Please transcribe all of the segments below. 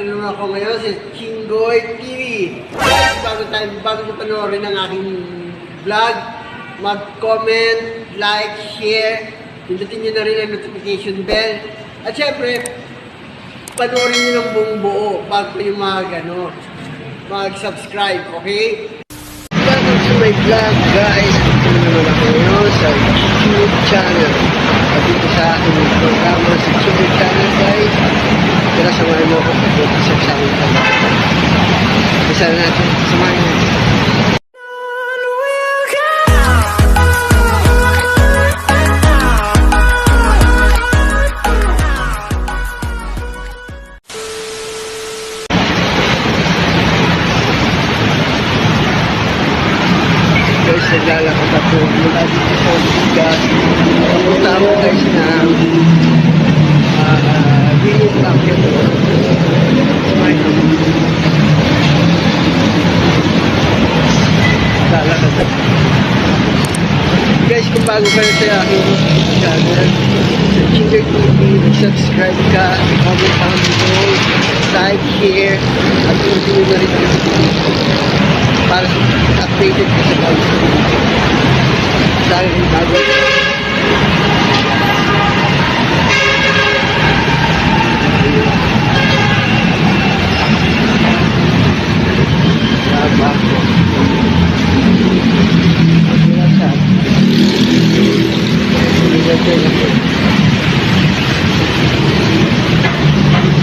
Naman ako ngayon sa Chingoy TV. Guys, bago tayo, bago nyo panoorin ang aking vlog, mag-comment, like, share, pindutin nyo na rin ang notification bell. At syempre, panoorin nyo ng buong buo bago yung mga ano, mag-subscribe, okay? Welcome to my vlog, guys. Dito naman ako ngayon sa YouTube channel. At dito sa aking programa sa YouTube channel, naglalakad ako mula dito sa Bigas. Papunta ako guys ng uh, William Market. Lalakad ako. Guys, kung bago ka na sa aking channel, sa Ginger TV, subscribe ka, comment down below, like, share, at sino na rin ang para updated ka sa pag dahil yung bago.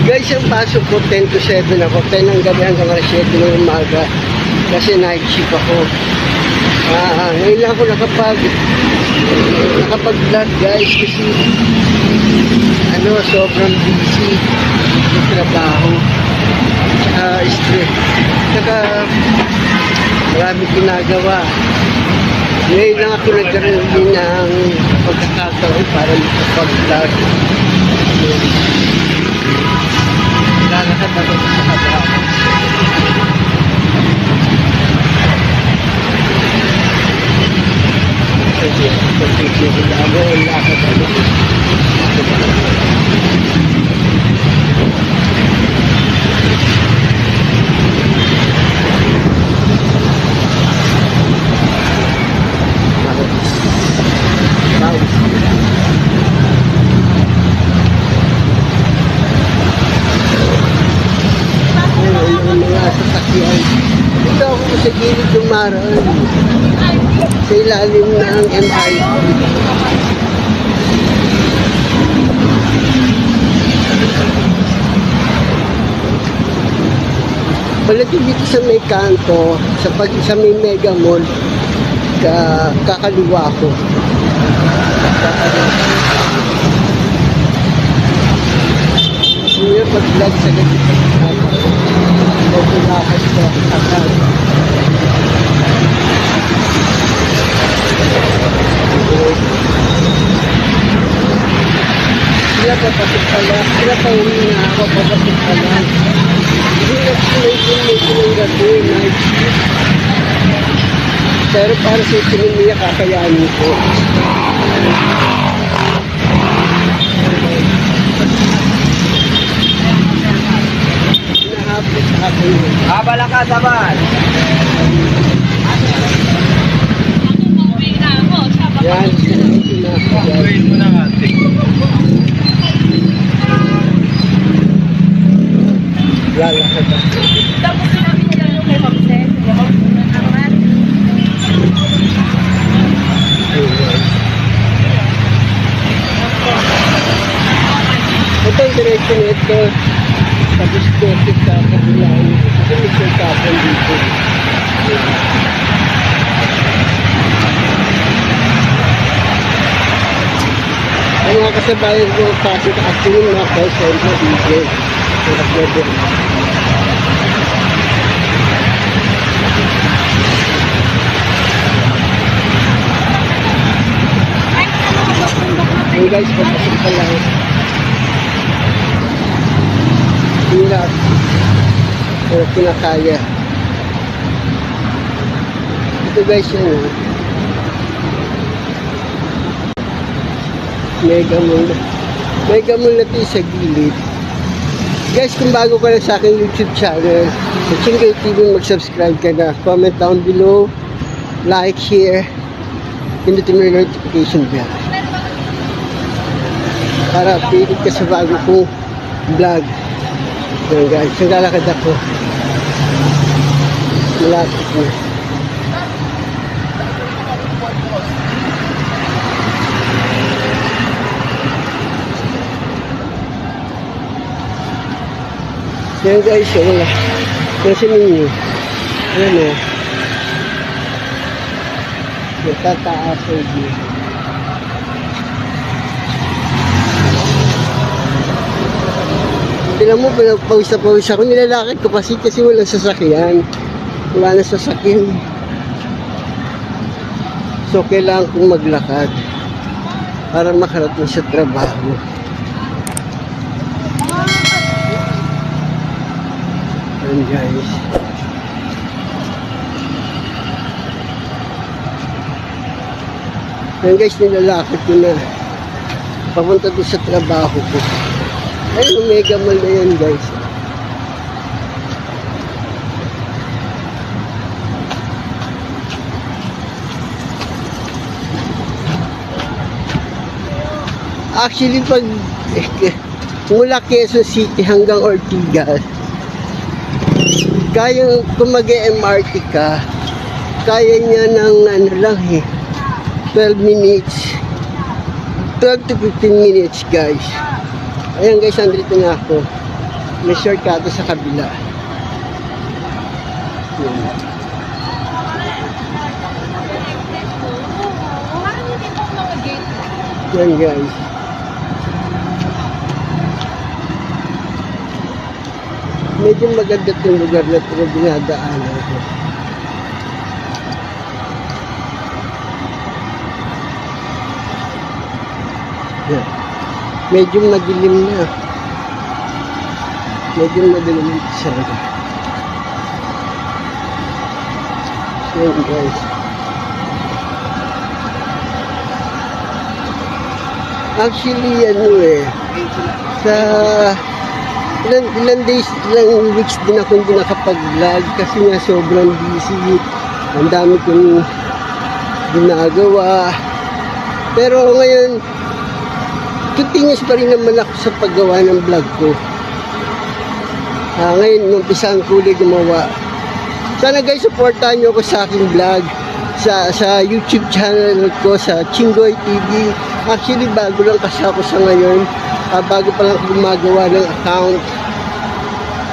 Guys, ang pasok ko 10 to 7 ako. 10 ng gabi hanggang alas 7 ng umaga. Kasi night shift ako. Ah, ngayon lang ako nakapag nakapag-vlog guys kasi ano, sobrang busy sa trabaho. Tsaka stress. Tsaka marami ginagawa. Ngayon lang ako nagkaroon din ng pagkakataon para makapag-vlog. Lalakad pagkikita ako, lakad ako. Mga sasakyan. Ito ako sa gilid ng Maran. Sa ilalim ng MIT. Palagi dito sa may kanto, sa, pag, sa may mega mall, ka, kakaliwa ko. Kakaliwa. Ngayon pag-vlog sa ganito. Medyo lakad ko. Sila papasok pa lang. Sila pa uwi na ako. Papasok pa lang. Hindi na yung ng gabi. Night shift. Pero para sa ekonomiya, kakayanin ko. Hinahapos ako yun. Yan. Yan. mo na nga. Lalakad ako. Ito yung direction nito. Tapos kote sa kabilang. Kasi may sasapon dito. Ang mga kasabayan ko kasi actually mga call center dito. Sa Aglobo. Hey guys, papasok pa lang. Hirap. Pero kinakaya. Ito guys yun. Mega mall. Mega mall na ito sa gilid. Guys, kung bago ka lang sa aking YouTube channel, sa Chinggay TV, mag-subscribe ka na. Comment down below, like, share, pindutin mo yung notification bell. Para updated ka sa bago kong vlog. Yan guys, naglalakad ako. Malapit na. Yan guys, oh, wala. Kasi ninyo. Yan o. Nagtataas ang view. Tingnan mo, pawis na pawis ako. Nilalakad ko kasi kasi walang sasakyan. Wala na sasakyan. So, kailangan kong maglakad para makarating sa trabaho. Yan guys. Yan guys, nilalakad ko na. Papunta doon sa trabaho ko. Ay, Omega Mall na yan guys. Actually, pag mula Quezon City hanggang Ortigas, kaya kung mag-MRT ka, kaya niya ng ano lang eh, 12 minutes. 12 to 15 minutes guys. Ayan guys, andito na ako. May shortcut sa kabila. Yan. Yan guys. Medyo maganda itong lugar na ito na dinadaanan ko. Medyo madilim na. Medyo madilim lugar. Yan guys. Actually, ano eh, sa ilan, ilan days, ilang weeks din ako hindi nakapag-vlog kasi nga sobrang busy. Ang dami kong ginagawa. Pero ngayon, continuous pa rin naman ako sa paggawa ng vlog ko. Ah, ngayon, umpisahan ko ulit gumawa. Sana guys, supportahan nyo ako sa aking vlog sa sa YouTube channel ko sa Chingoy TV. Actually, bago lang kasi ako sa ngayon. Ah, bago pa lang ako gumagawa ng account.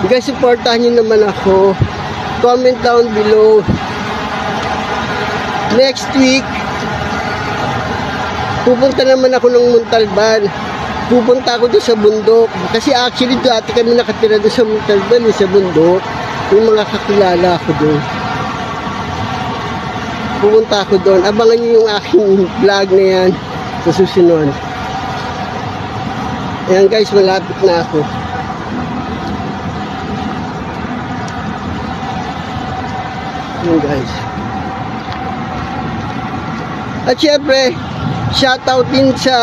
Guys, supportahan nyo naman ako. Comment down below. Next week, pupunta naman ako ng Montalban. Pupunta ako doon sa bundok. Kasi actually, dati kami nakatira doon sa Montalban, eh, sa bundok. Yung mga kakilala ko doon pumunta ako doon. Abangan niyo yung aking vlog na yan sa susunod. Ayan guys, malapit na ako. Ayan guys. At syempre, shoutout din sa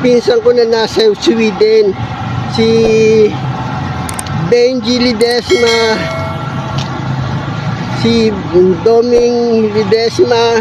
pinsan ko na nasa Sweden. Si Benji Lidesma si Doming Ledesma,